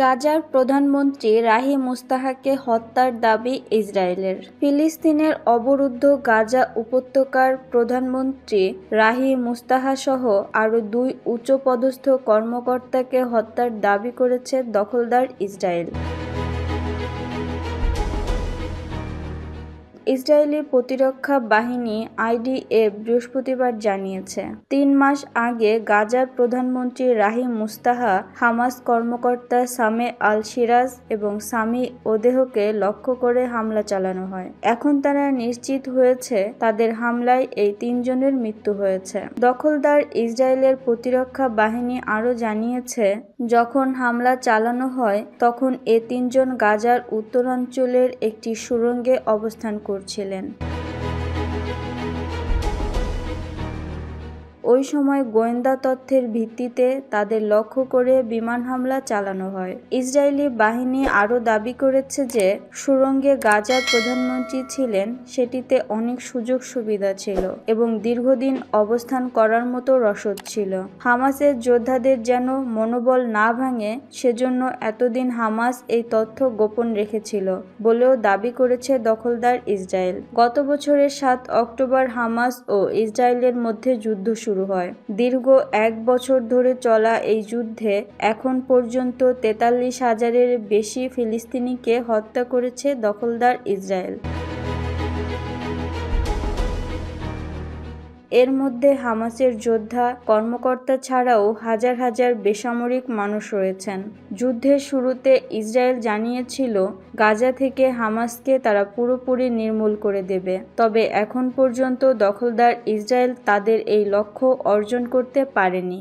গাজার প্রধানমন্ত্রী রাহি মুস্তাহাকে হত্যার দাবি ইসরায়েলের। ফিলিস্তিনের অবরুদ্ধ গাজা উপত্যকার প্রধানমন্ত্রী রাহি মুস্তাহা সহ আরও দুই উচ্চপদস্থ কর্মকর্তাকে হত্যার দাবি করেছে দখলদার ইসরায়েল। ইসরায়েলি প্রতিরক্ষা বাহিনী আইডিএফ বৃহস্পতিবার জানিয়েছে, তিন মাস আগে গাজার প্রধানমন্ত্রী রাহি মুস্তাহা হামাস কর্মকর্তা সামে আল সিরাজ এবং সামি ওদেহকে লক্ষ্য করে হামলা চালানো হয়। এখন তারা নিশ্চিত হয়েছে তাদের হামলায় এই তিনজনের মৃত্যু হয়েছে। দখলদার ইসরায়েলের প্রতিরক্ষা বাহিনী আরও জানিয়েছে, যখন হামলা চালানো হয়, তখন এ তিনজন গাজার উত্তরাঞ্চলের একটি সুড়ঙ্গে অবস্থান করছিলেন। ওই সময় গোয়েন্দা তথ্যের ভিত্তিতে তাদের লক্ষ্য করে বিমান হামলা চালানো হয়। ইসরায়েলি বাহিনী আরও দাবি করেছে যে, সুরঙ্গে গাজার প্রধানমন্ত্রী ছিলেন, সেটিতে অনেক সুযোগ সুবিধা ছিল এবং দীর্ঘদিন অবস্থান করার মতো রসদ ছিল। হামাসের যোদ্ধাদের যেন মনোবল না ভাঙে, সেজন্য এতদিন হামাস এই তথ্য গোপন রেখেছিল বলেও দাবি করেছে দখলদার ইসরায়েল। গত বছরের সাত অক্টোবর হামাস ও ইসরায়েলের মধ্যে যুদ্ধ শুরু। শুরু হয়। দীর্ঘ এক বছর ধরে চলা এই যুদ্ধে এখন পর্যন্ত তেতাল্লিশ হাজারের বেশি ফিলিস্তিনিকে হত্যা করেছে দখলদার ইসরায়েল। এর মধ্যে হামাসের যোদ্ধা কর্মকর্তা ছাড়াও হাজার হাজার বেসামরিক মানুষ রয়েছেন। যুদ্ধের শুরুতে ইসরায়েল জানিয়েছিল, গাজা থেকে হামাসকে তারা পুরোপুরি নির্মূল করে দেবে। তবে এখন পর্যন্ত দখলদার ইসরায়েল তাদের এই লক্ষ্য অর্জন করতে পারেনি।